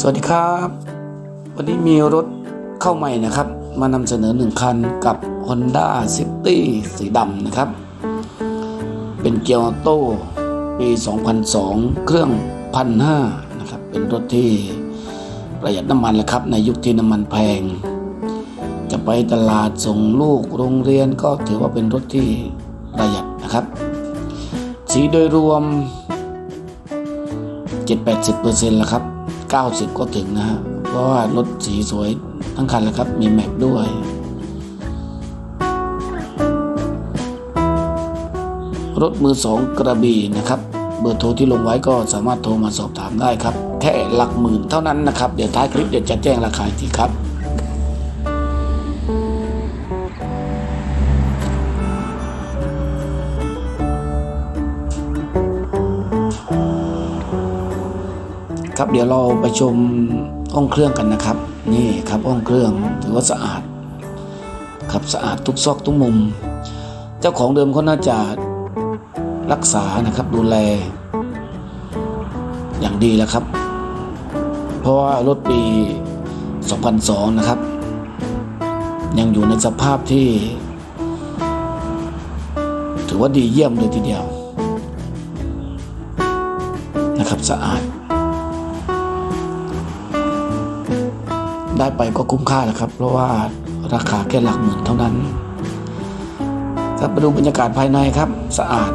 สวัสดีครับ วันนี้มีรถเข้าใหม่นะครับ มานำเสนอหนึ่งคันกับ Honda City สีดำนะครับ เป็นเกียร์ออโต้ปี 2002 เครื่องพันห้านะครับ เป็นรถที่ประหยัดน้ำมันแหละครับ ในยุคที่น้ำมันแพง จะไปตลาดส่งลูกโรงเรียนก็ถือว่าเป็นรถที่ประหยัดนะครับ สีโดยรวม 7-80%แล้วครับ 90 ก็ถึงนะฮะ เพราะว่ารถสีสวยทั้งคันแล้วครับ มีแม็กด้วย รถมือสองกระบี่นะครับ เบอร์โทรที่ลงไว้ก็สามารถโทรมาสอบถามได้ครับ แค่หลักหมื่นเท่านั้นนะครับ เดี๋ยวท้ายคลิปเดี๋ยวจะแจ้งราคาอีกทีครับ ครับเดี๋ยวเราไปชมห้องเครื่องกันนะครับ นี่ครับห้องเครื่องถือว่าสะอาด ครับสะอาดทุกซอกทุกมุม เจ้าของเดิมเขาน่าจะรักษานะครับดูแล อย่างดีแล้วครับ เพราะว่ารถปี 2002 นะครับ ยังอยู่ในสภาพที่ ถือว่าดีเยี่ยมเลยทีเดียว นะครับสะอาด ได้ไปก็คุ้มค่าแหละครับ เพราะว่าราคาแค่หลักหมื่นเท่านั้น ครับมาดูบรรยากาศภายในครับ สะอาด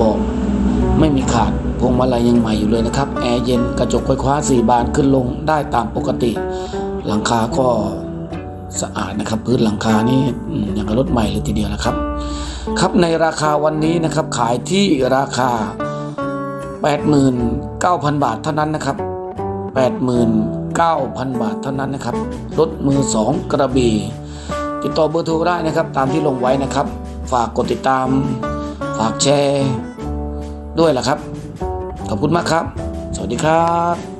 บอกไม่มีขาดพวงมาลัยยังใหม่อยู่เลยนะครับ แอร์เย็นกระจกไฟฟ้าสี่บานขึ้นลงได้ตามปกติ หลังคาก็สะอาดนะครับ พื้นหลังคานี่อืมอย่างกับรถใหม่เลยทีเดียวนะครับ ครับในราคาวันนี้นะครับขายที่ราคา 89,000 บาทเท่านั้นนะครับ 89,000 บาทเท่านั้นนะครับ รถมือ 2 กระบี่ติดต่อเบอร์โทรได้นะครับ ตามที่ลงไว้นะครับ ฝากกดติดตาม ฝากแชร์ ด้วยล่ะครับ ขอบคุณมากครับ สวัสดีครับ